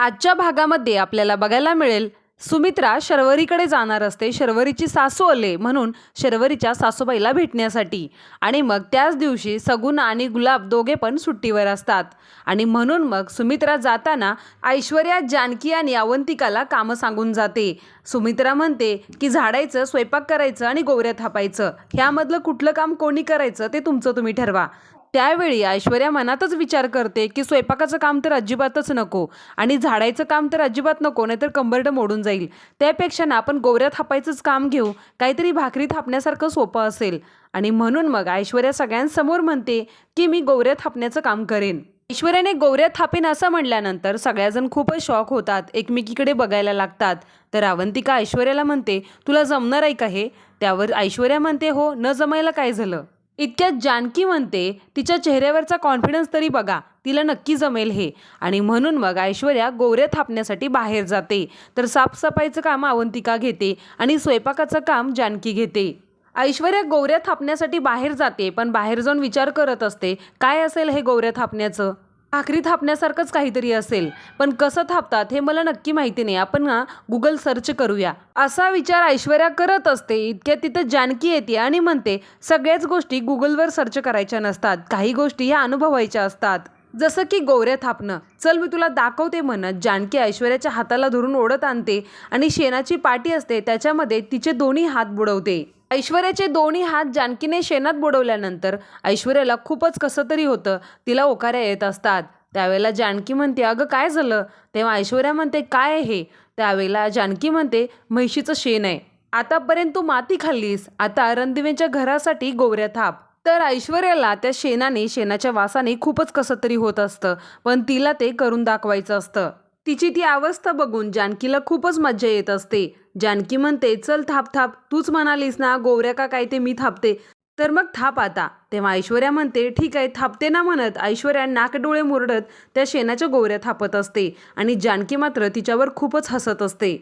आजच्या भागामध्ये आपल्याला बघायला मिळेल सुमित्रा शर्वरीकडे जाणार असते. शर्वरीची सासू आले म्हणून शर्वरीच्या सासूबाईला भेटण्यासाठी. आणि मग त्याच दिवशी सगुण आणि गुलाब दोघे पण सुट्टीवर असतात. आणि म्हणून मग सुमित्रा जाताना ऐश्वर्या जानकी आणि अवंतिकाला कामं सांगून जाते. सुमित्रा म्हणते की झाडायचं स्वयंपाक करायचं आणि गोवऱ्या थापायचं. ह्यामधलं कुठलं काम कोणी करायचं ते तुमचं तुम्ही ठरवा. त्यावेळी ऐश्वर्या मनातच विचार करते की स्वयंपाकाचं काम तर अजिबातच नको आणि झाडायचं काम तर अजिबात नको नाहीतर कंबरडं मोडून जाईल. त्यापेक्षा ना आपण गोवऱ्या थापायचंच काम घेऊ काहीतरी भाकरी थापण्यासारखं सोपं असेल. आणि म्हणून मग ऐश्वर्या सगळ्यांसमोर म्हणते की मी गोवऱ्या थापण्याचं काम करेन. ऐश्वर्याने गोवऱ्या थापेन असं म्हणल्यानंतर सगळ्याजण खूपच शॉक होतात एकमेकीकडे बघायला लागतात. तर अवंतिका ऐश्वर्याला म्हणते तुला जमणार आहे का हे? त्यावर ऐश्वर्या म्हणते हो न जमायला काय झालं? इतक्यात जानकी म्हणते तिच्या चेहऱ्यावरचा कॉन्फिडन्स तरी बघा तिला नक्की जमेल हे. आणि म्हणून मग ऐश्वर्या गोवऱ्या थापण्यासाठी बाहेर जाते. तर साफसफाईचं काम अवंतिका घेते आणि स्वयंपाकाचं काम जानकी घेते. ऐश्वर्या गोवऱ्या थापण्यासाठी बाहेर जाते पण बाहेर जाऊन विचार करत असते काय असेल हे गोवऱ्या थापण्याचं? भाकरी थापण्यासारखंच काहीतरी असेल. पण कसं थापतात हे मला नक्की माहिती नाही. आपण ना गुगल सर्च करूया. असा विचार ऐश्वर्या करत असते. इतक्या तिथं जानकी येते आणि म्हणते सगळ्याच गोष्टी गुगलवर सर्च करायच्या नसतात. काही गोष्टी ह्या अनुभवायच्या असतात. जसं की गोवऱ्या थापणं. चल मी तुला दाखवते म्हणत जानकी ऐश्वर्याच्या हाताला धरून ओढत आणते आणि शेणाची पाटी असते त्याच्यामध्ये तिचे दोन्ही हात बुडवते. ऐश्वर्याचे दोन्ही हात जानकीने शेणात बुडवल्यानंतर ऐश्वर्याला खूपच कसं तरी होतं. तिला ओकाऱ्या येत असतात. त्यावेळेला जानकी म्हणते अगं काय झालं? तेव्हा ऐश्वर्या म्हणते काय आहे हे? त्यावेळेला जानकी म्हणते म्हैशीचं शेण आहे. आतापर्यंत तू माती खाल्लीस. आता रणदिवेच्या घरासाठी गोवऱ्या थाप. तर ऐश्वर्याला त्या शेणाने शेणाच्या वासाने खूपच कसं तरी होत असतं. पण तिला ते करून दाखवायचं असतं. तिची ती अवस्था बघून जानकीला खूपच मज्जा येत असते. जानकी म्हणते चल थाप थाप तूच म्हणालीस ना गोवऱ्या का काय ते मी थापते. तर मग थाप आता. तेव्हा ऐश्वर्या म्हणते ठीक आहे थापते ना म्हणत. ऐश्वर्या नाकडोळे मुरडत त्या शेणाच्या गोवऱ्या थापत असते आणि जानकी मात्र तिच्यावर खूपच हसत असते.